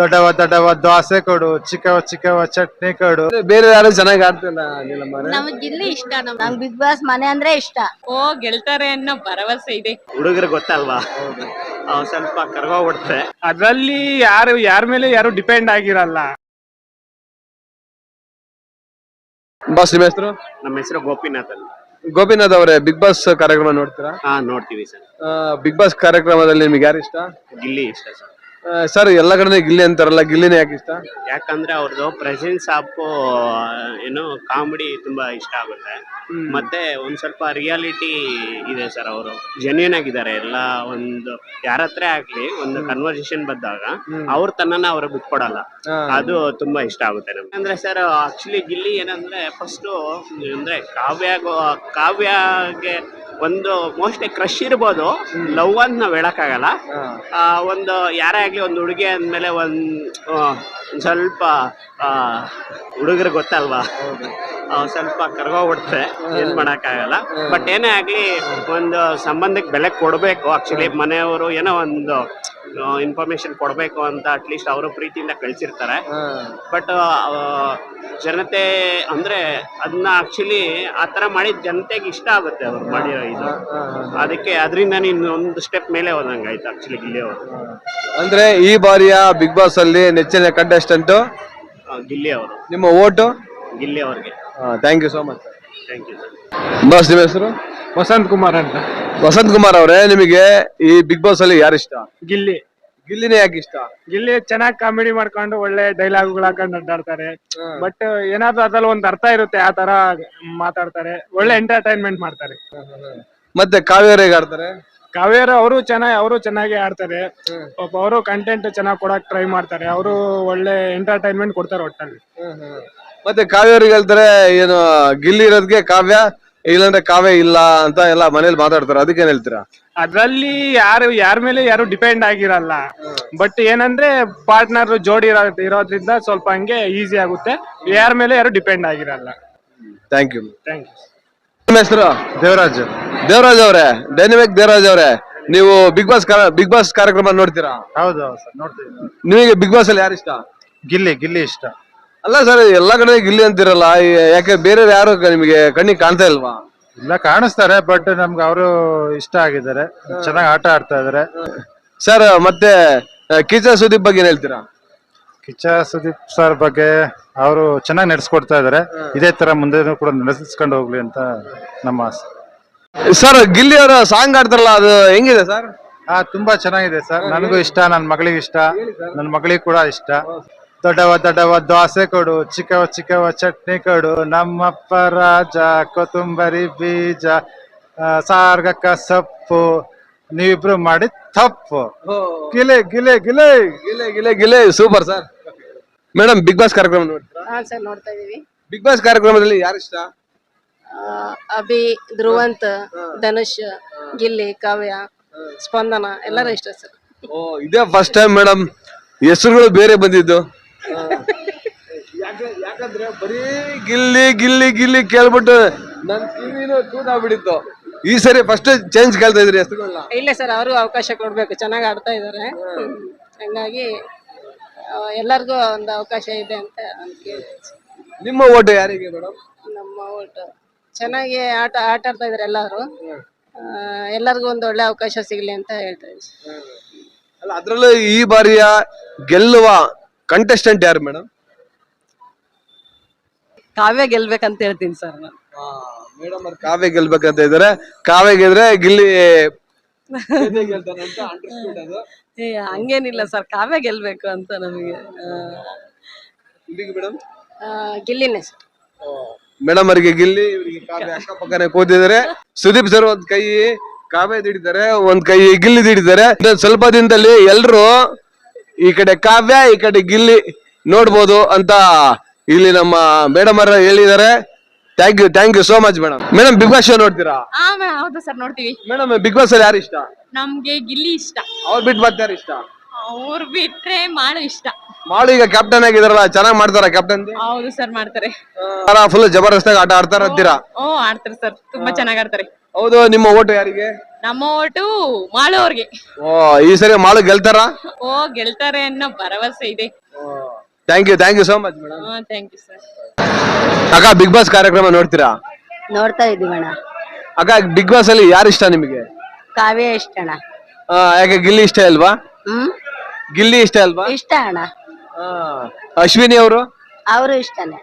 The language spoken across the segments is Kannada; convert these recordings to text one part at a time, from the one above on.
ದೊಡ್ಡವ ದೊಡ್ಡವ ದೋಸೆ ಕೊಡು ಚಿಕ್ಕವ ಚಿಕ್ಕವ ಚಟ್ನಿ ಕೊಡು. ಬೇರೆ ಯಾರು ಚೆನ್ನಾಗಿ ಆಡ್ತಿಲ್ಲ ನಮಗ್ ಗಿಲ್ಲಿ ಇಷ್ಟ ನಮ್ ಬಿಗ್ ಬಾಸ್ ಮನೆ ಅಂದ್ರೆ ಇಷ್ಟ. ಓ ಗೆಲ್ತಾರೆ ಅನ್ನೋ ಭರವಸೆ ಇದೆ. ಹುಡುಗರು ಗೊತ್ತಲ್ವಾ? ಅವ್ರು ಸ್ವಲ್ಪ ಕರ್ಗೋಗ್ಬಿಡ್ತಾರೆ ಅದ್ರಲ್ಲಿ ಯಾರು ಯಾರ ಮೇಲೆ ಯಾರು ಡಿಪೆಂಡ್ ಆಗಿರಲ್ಲ. ಬಾಸ್ ನಿಮ್ಮ ಹೆಸರು? ನಮ್ಮ ಹೆಸರು ಗೋಪಿನಾಥ್ ಅಂತ. ಗೋಪಿನಾಥ್ ಅವರೇ ಬಿಗ್ ಬಾಸ್ ಕಾರ್ಯಕ್ರಮ ನೋಡ್ತೀರಾ? ಹಾ ನೋಡ್ತೀವಿ ಸರ್. ಬಿಗ್ ಬಾಸ್ ಕಾರ್ಯಕ್ರಮದಲ್ಲಿ ನಿಮ್ಗೆ ಯಾರು ಇಷ್ಟ? ಗಿಲ್ಲಿ ಇಷ್ಟ ಸರ್. ಸರ್ ಎಲ್ಲ ಕಡೆ ಗಿಲ್ಲಿ ಅಂತಾರಲ್ಲ ಗಿಲ್ಲಿನೇ ಯಾಕೆ ಇಷ್ಟ? ಯಾಕಂದ್ರೆ ಅವ್ರದ್ದು ಪ್ರೆಸೆನ್ಸ್ ಆಫ್ ಏನು ಕಾಮಿಡಿ ತುಂಬಾ ಇಷ್ಟ ಆಗುತ್ತೆ. ಮತ್ತೆ ಒಂದ್ ಸ್ವಲ್ಪ ರಿಯಾಲಿಟಿ ಇದೆ ಸರ್ ಅವರು. ಜೆನ್ಯೂನ್ ಆಗಿದ್ದಾರೆ. ಎಲ್ಲ ಒಂದು ಯಾರ ಹತ್ರ ಆಗ್ಲಿ ಒಂದು ಕನ್ವರ್ಸೇಷನ್ ಬಂದಾಗ ಅವ್ರ ತನ್ನನ್ನ ಅವ್ರು ಬಿಟ್ಕೊಡಲ್ಲ. ಅದು ತುಂಬಾ ಇಷ್ಟ ಆಗುತ್ತೆ ನಮ್ಗೆ. ಅಂದ್ರೆ ಸರ್ ಆಕ್ಚುಲಿ ಗಿಲ್ಲಿ ಏನಂದ್ರೆ ಫಸ್ಟ್ ಅಂದ್ರೆ ಕಾವ್ಯ ಕಾವ್ಯಗೆ ಒಂದು ಮೋಸ್ಟ್ಲಿ ಕ್ರಶ್ ಇರ್ಬೋದು. ಲವ್ ಅಂತ ನಾವ್ ಹೇಳಕ್ಕಾಗಲ್ಲ ಒಂದು ಯಾರೇ ಆಗ್ಲಿ ಒಂದು ಹುಡುಗಿ ಅಂದ್ಮೇಲೆ ಒಂದ್ ಸ್ವಲ್ಪ ಹುಡುಗರು ಗೊತ್ತಲ್ವಾ? ಸ್ವಲ್ಪ ಕರ್ಗೋಗ್ಬಿಡ್ತಾರೆ. ಏನ್ ಮಾಡಕ್ಕಾಗಲ್ಲ. ಬಟ್ ಏನೇ ಆಗ್ಲಿ ಒಂದು ಸಂಬಂಧಕ್ಕೆ ಬೆಲೆ ಕೊಡ್ಬೇಕು. ಆಕ್ಚುಲಿ ಮನೆಯವರು ಏನೋ ಒಂದು ಇನ್ಫಾರ್ಮೇಶನ್ ಕೊಡಬೇಕು ಅಂತ ಅಟ್ಲೀಸ್ಟ್ ಅವರು ಪ್ರೀತಿಯಿಂದ ಕಳ್ಸಿರ್ತಾರೆ. ಬಟ್ ಜನತೆ ಅಂದ್ರೆ ಅದನ್ನ ಆಕ್ಚುಲಿ ಆ ತರ ಮಾಡಿದ ಜನತೆಗೆ ಇಷ್ಟ ಆಗುತ್ತೆ ಅವ್ರು ಮಾಡಿರೋ ಇದು. ಅದಕ್ಕೆ ಅದರಿಂದ ನೀನು ಒಂದು ಸ್ಟೆಪ್ ಮೇಲೆ ಹೋದಂಗ ಆಯ್ತು ಆಕ್ಚುಲಿ ಗಿಲ್ಲಿ ಅವರು. ಅಂದ್ರೆ ಈ ಬಾರಿಯ ಬಿಗ್ ಬಾಸ್ ಅಲ್ಲಿ ನೆಚ್ಚಿನ ಕಂಟೆಸ್ಟೆಂಟ್ ಗಿಲ್ಲಿ ಅವರು. ನಿಮ್ಮ ಓಟು? ಗಿಲ್ಲಿ ಅವ್ರಿಗೆ. Thank you so much thank you sir boss ನಿಮ್ಮ ಹೆಸರು? ವಸಂತ್ ಕುಮಾರ್ ಅಂತ. ವಸಂತ್ ಕುಮಾರ್ ಅವರೇ ನಿಮಗೆ ಈ ಬಿಗ್ ಬಾಸ್ ಅಲ್ಲಿ ಯಾರು ಇಷ್ಟ? ಗಿಲ್ಲಿ. ಗಿಲ್ಲಿನೇ ಯಾಕೆ ಇಷ್ಟ? ಗಿಲ್ಲಿ ಚೆನ್ನಾಗಿ ಕಾಮಿಡಿ ಮಾಡ್ಕೊಂಡು ಒಳ್ಳೆ ಡೈಲಾಗ್ಗಳು ಹಾಕೊಂಡು ಅಡ್ಡಾಡ್ತಾರೆ ಬಟ್ ಏನಾದ್ರೂ ಅದ್ರಲ್ಲಿ ಒಂದ್ ಅರ್ಥ ಇರುತ್ತೆ ಆ ತರ ಮಾತಾಡ್ತಾರೆ. ಒಳ್ಳೆ ಎಂಟರ್ಟೈನ್ಮೆಂಟ್ ಮಾಡ್ತಾರೆ. ಮತ್ತೆ ಕಾವೇರಿ ಹೇಗೆ ಆಡ್ತಾರೆ? ಕಾವ್ಯರು ಅವರು ಚೆನ್ನಾಗಿ ಅವರು ಚೆನ್ನಾಗಿ ಆಡ್ತಾರೆ. ಪಾಪ ಅವರು ಕಂಟೆಂಟ್ ಚೆನ್ನಾಗಿ ಕೊಡಕ್ ಟ್ರೈ ಮಾಡ್ತಾರೆ. ಅವರು ಒಳ್ಳೆ ಎಂಟರ್ಟೈನ್ಮೆಂಟ್ ಕೊಡ್ತಾರೆ ಒಟ್ಟಲ್ಲಿ ಮತ್ತೆ ಕಾವ್ಯವ್ರಿಗೆ ಹೇಳ್ತಾರೆ ಏನು ಗಿಲ್ಲಿ ಇರೋದಕ್ಕೆ ಕಾವ್ಯ ಇಲ್ಲಾಂದ್ರೆ ಕಾವ್ಯ ಇಲ್ಲ ಅಂತ ಎಲ್ಲ ಮನೇಲಿ ಮಾತಾಡ್ತಾರೆ. ಅದಕ್ಕೇನ್ ಹೇಳ್ತೀರಾ? ಅದ್ರಲ್ಲಿ ಯಾರು ಯಾರ ಮೇಲೆ ಯಾರು ಡಿಪೆಂಡ್ ಆಗಿರಲ್ಲ. ಬಟ್ ಏನಂದ್ರೆ ಪಾರ್ಟ್ನರ್ ಜೋಡಿ ಇರೋ- ಇರೋದ್ರಿಂದ ಸ್ವಲ್ಪ ಹಂಗೆ ಈಸಿ ಆಗುತ್ತೆ. ಯಾರ ಮೇಲೆ ಯಾರು ಡಿಪೆಂಡ್ ಆಗಿರಲ್ಲ. ಥ್ಯಾಂಕ್ ಯು ಥ್ಯಾಂಕ್ ಯು ನಿಮ್ಮ ಹೆಸರು? ದೇವರಾಜ್. ದೇವರಾಜ್ ಅವರೇ. ಡೈನಮಿಕ್ ದೇವರಾಜ್ ಅವರೇ. ನೀವು ಬಿಗ್ ಬಾಸ್ ಬಿಗ್ ಬಾಸ್ ಕಾರ್ಯಕ್ರಮ ನೋಡ್ತೀರಾ? ಹೌದು ಸರ್ ನೋಡ್ತೀವಿ. ನಿಮಗೆ ಬಿಗ್ ಬಾಸ್ ಅಲ್ಲಿ ಯಾರು ಇಷ್ಟ ಗಿಲ್ಲಿ ಗಿಲ್ಲಿ ಇಷ್ಟ. ಅಲ್ಲ ಸರ್ ಎಲ್ಲಾ ಕಡೆ ಗಿಲ್ಲಿ ಅಂತಿರಲ್ಲ ಯಾಕೆ ಬೇರೆ ಯಾರು ನಿಮಗೆ ಕಣ್ಣಿಗೆ ಕಾಣ್ತಾ ಇಲ್ವಾ? ಇಲ್ಲ ಕಾಣಿಸ್ತಾರೆ ಬಟ್ ನಮ್ಗೆ ಅವರು ಇಷ್ಟ ಆಗಿದ್ದಾರೆ. ಚೆನ್ನಾಗಿ ಆಟ ಆಡ್ತಾ ಇದಾರೆ ಸರ್ ಮತ್ತೆ ಕಿಚ ಸುದೀಪ್ ಬಗ್ಗೆ ಏನ್ ಹೇಳ್ತೀರಾ? ಕಿಚ ಸುದೀಪ್ ಸರ್ ಬಗ್ಗೆ ಅವರು ಚೆನ್ನಾಗಿ ನಡೆಸ್ಕೊಡ್ತಾ ಇದಾರೆ ಇದೇ ತರ ಮುಂದೆ ಕೂಡ ನಡೆಸ್ಕೊಂಡು ಹೋಗ್ಲಿ ಅಂತ ನಮ್ಮ ಆಸೆ. ಸರ್ ಗಿಲ್ಲಿ ಅವರ ಸಾಂಗ್ ಆಡ್ತಾರಲ್ಲ ಅದು ಹೆಂಗಿದೆ ಸರ್ ಹಾ ತುಂಬಾ ಚೆನ್ನಾಗಿದೆ ಸರ್ ನನಗೂ ಇಷ್ಟ ನನ್ನ ಮಗಳಿಗೆ ಇಷ್ಟ ನನ್ನ ಮಗಳಿಗೆ ಕೂಡ ಇಷ್ಟ. ದೊಡ್ಡವ ದೊಡ್ಡವ ದೋಸೆ ಕೊಡು ಚಿಕ್ಕವ ಚಿಕ್ಕವ ಚಟ್ನಿ ಕೊಡು ನಮ್ಮಪ್ಪ ರಾಜ ಕೊತ್ತಂಬರಿ ಬೀಜ ಸಾರ್ಗಕ್ಕ ಸೊಪ್ಪು ನೀವಿಬ್ರು ಮಾಡಿ ತಪ್ಪು. ಗಿಲೆ ಗಿಲೆ ಗಿಲೆ. ಗಿಲೆ ಗಿಲೆ ಗಿಲೆ super sir. Madam Big Boss ಕಾರ್ಯಕ್ರಮ ನೋಡ್ತೀರಾ ಹಾ ಸರ್ ನೋಡ್ತಾ ಇದೀವಿ. ಬಿಗ್ ಬಾಸ್ ಕಾರ್ಯಕ್ರಮದಲ್ಲಿ ಯಾರು ಇಷ್ಟ? ಆ, ಅಭಿ ಧ್ರುವಂತ್ ಧನುಷ್ ಗಿಲ್ಲಿ ಕಾವ್ಯ ಸ್ಪಂದನ ಎಲ್ಲರೂ ಇಷ್ಟ ಸರ್. ಓ ಇದೇ ಫಸ್ಟ್ ಟೈಮ್ ಮೇಡಮ್ ಹೆಸರುಗಳು ಬೇರೆ ಬಂದಿದ್ದು. ಯಾಕಂದ್ರೆ ಬರೀ ಗಿಲ್ಲಿ ಗಿಲ್ಲಿ ಗಿಲ್ಲಿ ಕೇಳ್ಬಿಟ್ಟು ನನ್ ಟಿವಿನೂ ತೂತಾಗ್ಬಿಟ್ಟಿತ್ತು ಈ ಸರಿ ಫಸ್ಟ್ ಚೇಂಜ್ ಕೇಳ್ತಾ ಇದ್ರಿ ಹೆಸರುಗಳನ್ನ ಇಲ್ಲ ಸರ್ ಅವರು ಅವಕಾಶ ಕೊಡ್ಬೇಕು ಚೆನ್ನಾಗಿ ಆಡ್ತಾ ಇದಾರೆ. ಹಂಗಾಗಿ ಆ, ಎಲ್ಲರಿಗೂ ಒಂದು ಅವಕಾಶ ಇದೆ ಅಂತ ನಿಮ್ಮ ಓಟು ಯಾರಿಗೆ ಮೇಡಮ್? ನಮ್ಮ ಒಟ್ಟು ಚೆನ್ನಾಗಿ ಆಟ ಆಟ ಆಡ್ತಾ ಇದಾರೆ ಎಲ್ಲರೂ. ಎಲ್ಲರಿಗೂ ಒಂದು ಒಳ್ಳೆ ಅವಕಾಶ ಸಿಗ್ಲಿ ಅಂತ ಹೇಳ್ತಾರೆ ಇದ್ದೀನಿ. ಅಲ್ಲ ಅದ್ರಲ್ಲೂ ಈ ಬಾರಿಯ ಗೆಲ್ಲುವ ಕಂಟೆಸ್ಟೆಂಟ್ ಯಾರು ಮೇಡಮ್? ಕಾವ್ಯ ಗೆಲ್ಬೇಕಂತ ಹೇಳ್ತೀನಿ ಸರ್ ನಾನು. ಮೇಡಮ್ ಅವ್ರು ಕಾವ್ಯ ಗೆಲ್ಬೇಕಂತ ಇದಾರೆ ಕಾವ್ಯ ಗೆದ್ರೆ ಗಿಲ್ಲಿ. ಏ ಹಂಗೇನಿಲ್ಲ ಸರ್ ಕಾವ್ಯ ಗೆಲ್ಬೇಕು ಅಂತ ನಮಗೆ. ಮೇಡಮ್? ಗಿಲ್ಲಿನೇ ಸರ್. ಮೇಡಮ್ ಅವರಿಗೆ ಗಿಲ್ಲಿ ಇವರಿಗೆ ಕಾವ್ಯ ಅಕ್ಕಪಕ್ಕನೆ ಕೂತಿದ್ದಾರೆ. ಸುದೀಪ್ ಸರ್ ಒಂದ್ ಕೈ ಕಾವ್ಯ ಹಿಡಿತಾರೆ ಒಂದ್ ಕೈ ಗಿಲ್ಲಿ ಹಿಡಿತಾರೆ ಇನ್ನೊಂದ್ ಸ್ವಲ್ಪ ದಿನದಲ್ಲಿ ಎಲ್ರು ಈ ಕಡೆ ಕಾವ್ಯ ಈ ಕಡೆ ಗಿಲ್ಲಿ ನೋಡ್ಬೋದು ಅಂತ ಇಲ್ಲಿ ನಮ್ಮ ಮೇಡಮ್ ಅವರ ಹೇಳಿದ್ದಾರೆ. Thank you thank you so much madam. Madam Big Boss show ನೋಡ್ತೀರಾ? ಆ ಮೇಡಮ್ ಹೌದು ಸರ್ ನೋಡ್ತೀವಿ. ಮೇಡಮ್ ಬಿಗ್ ಬಾಸ್ ಅಲ್ಲಿ ಯಾರು ಇಷ್ಟ? ನಮ್ಗೆ ಗಿಲ್ಲಿ ಇಷ್ಟ. ಅವ್ರು ಬಿಟ್ಟು ಮತ್ತೆ ಯಾರು ಇಷ್ಟ? ಅವ್ರು ಬಿಟ್ರೆ ಮಾಡು ಇಷ್ಟ. ಮಾಳು ಈಗ ಕ್ಯಾಪ್ಟನ್ ಆಗಿದಾರಲ್ಲ ಚೆನ್ನಾಗಿ ಮಾಡ್ತಾರ ಕ್ಯಾಪ್ಟನ್ ಹೌದು ಸರ್ ಮಾಡ್ತಾರೆ. ಫುಲ್ ಜಬರ್ದಸ್ತಾಗಿ ಆಟ ಆಡ್ತಾರ ಅಂತೀರಾ? ಓ ಆಡ್ತಾರೆ ಸರ್ ತುಂಬಾ ಚೆನ್ನಾಗ್ ಆಡ್ತಾರೆ. ಹೌದು ನಿಮ್ಮ ಓಟು ಯಾರಿಗೆ? ನಮ್ಮ ಓಟು ಮಾಳೋರ್ಗೆ ಓ ಈ ಸರಿ ಮಾಳು ಗೆಲ್ತಾರ? ಓ ಗೆಲ್ತಾರೆ ಅನ್ನೋ ಭರವಸೆ ಇದೆ. Thank you thank you so much madam thank you sir ಅಕ್ಕ ಬಿಗ್ ಬಾಸ್ ಕಾರ್ಯಕ್ರಮ ನೋಡ್ತೀರಾ? ನೋಡ್ತಾ ಇದೀವಿ ಅಣ್ಣ ಅಕ್ಕ ಬಿಗ್ ಬಾಸ್ ಅಲ್ಲಿ ಯಾರು ಇಷ್ಟ ನಿಮಗೆ? ಕಾವ್ಯ ಇಷ್ಟ ಅಣ್ಣ. ಆ, ಯಾಕೆ ಗಿಲ್ಲಿ ಇಷ್ಟ ಅಲ್ವಾ? ಹ್ಮ್? ಗಿಲ್ಲಿ ಇಷ್ಟ ಅಲ್ವಾ? ಇಷ್ಟ ಅಣ್ಣ. ಆ, ಅಶ್ವಿನಿ ಅವರು? ಅವರು ಇಷ್ಟನೇ.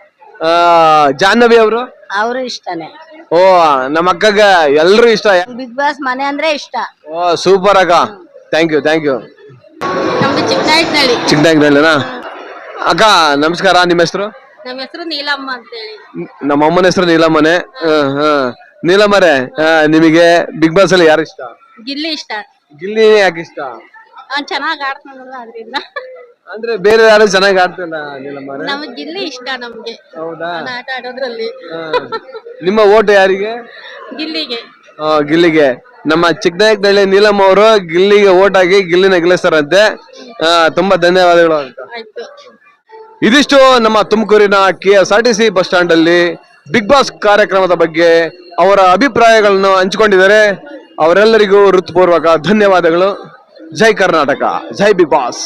ಜಾಹ್ನವಿ ಅವರು? ಅವರು ಇಷ್ಟನೇ. ಓ ನಮ್ಮ ಅಕ್ಕಗ ಎಲ್ರು ಇಷ್ಟ. ಬಿಗ್ ಬಾಸ್ ಮನೆ ಅಂದ್ರೆ ಇಷ್ಟ. ಓ ಸೂಪರ್ ಅಕ್ಕ. ಥ್ಯಾಂಕ್ ಯು ಥ್ಯಾಂಕ್ ಯು ನಮ್ದು ಚಿಕ್ಕನಾಯ್ತನಹಳ್ಳಿ ಚಿಕ್ಕದಾಗಿನಾ ಅಕ್ಕ ನಮಸ್ಕಾರ ನಿಮ್ಮ ಹೆಸರು? ನಮ್ಮ ಹೆಸರು ನೀಲಮ್ಮ ಅಂತೇಳಿ. ನಮ್ಮ ಅಮ್ಮನ ಹೆಸರು ನೀಲಮ್ಮನೆ? ನೀಲಮ್ಮರೆ ನಿಮಗೆ ಬಿಗ್ ಬಾಸ್ ಅಲ್ಲಿ ಯಾರು ಇಷ್ಟ? ಗಿಲ್ಲಿ ಇಷ್ಟ. ಗಿಲ್ಲಿ ಯಾಕೆ ಇಷ್ಟ? ಅವ್ನ್ ಚೆನ್ನಾಗ್ ಆಡ್ತಾನಲ್ಲ ಅದ್ರಿಂದ. ಅಂದ್ರೆ ಬೇರೆ ಯಾರು ಚೆನ್ನಾಗಿ ಆಡ್ತಿಲ್ಲ ನೀಲಮ್ಮರೆ? ನಮಗ್ ಗಿಲ್ಲಿ ಇಷ್ಟ ನಮ್ಗೆ. ಹೌದಾ? ಅವ್ನ್ ಆಟ ಆಡೋದ್ರಲ್ಲಿ. ಆ, ನಿಮ್ಮ ಓಟ್ ಯಾರಿಗೆ? ಗಿಲ್ಲಿಗೆ. ಆ, ಗಿಲ್ಲಿಗೆ. ನಮ್ಮ ಚಿಕ್ಕನಾಯಕನಹಳ್ಳಿ ನೀಲಮ್ಮ ಅವರು ಗಿಲ್ಲಿಗೆ ಓಟ್ ಹಾಕಿ ಗಿಲ್ಲಿನ ಗೆಲ್ಲಿಸ್ತಾರಂತೆ. ಆ, ತುಂಬಾ ಧನ್ಯವಾದಗಳು ಅಂತ. ಆಯ್ತು. ಇದಿಷ್ಟು ನಮ್ಮ ತುಮಕೂರಿನ K S R T C bus stand ಅಲ್ಲಿ ಬಿಗ್ ಬಾಸ್ ಕಾರ್ಯಕ್ರಮದ ಬಗ್ಗೆ ಅವರ ಅಭಿಪ್ರಾಯಗಳನ್ನು ಹಂಚಿಕೊಂಡಿದ್ದಾರೆ. ಅವರೆಲ್ಲರಿಗೂ ಹೃತ್ಪೂರ್ವಕ ಧನ್ಯವಾದಗಳು. ಜೈ ಕರ್ನಾಟಕ. ಜೈ ಬಿಗ್ ಬಾಸ್.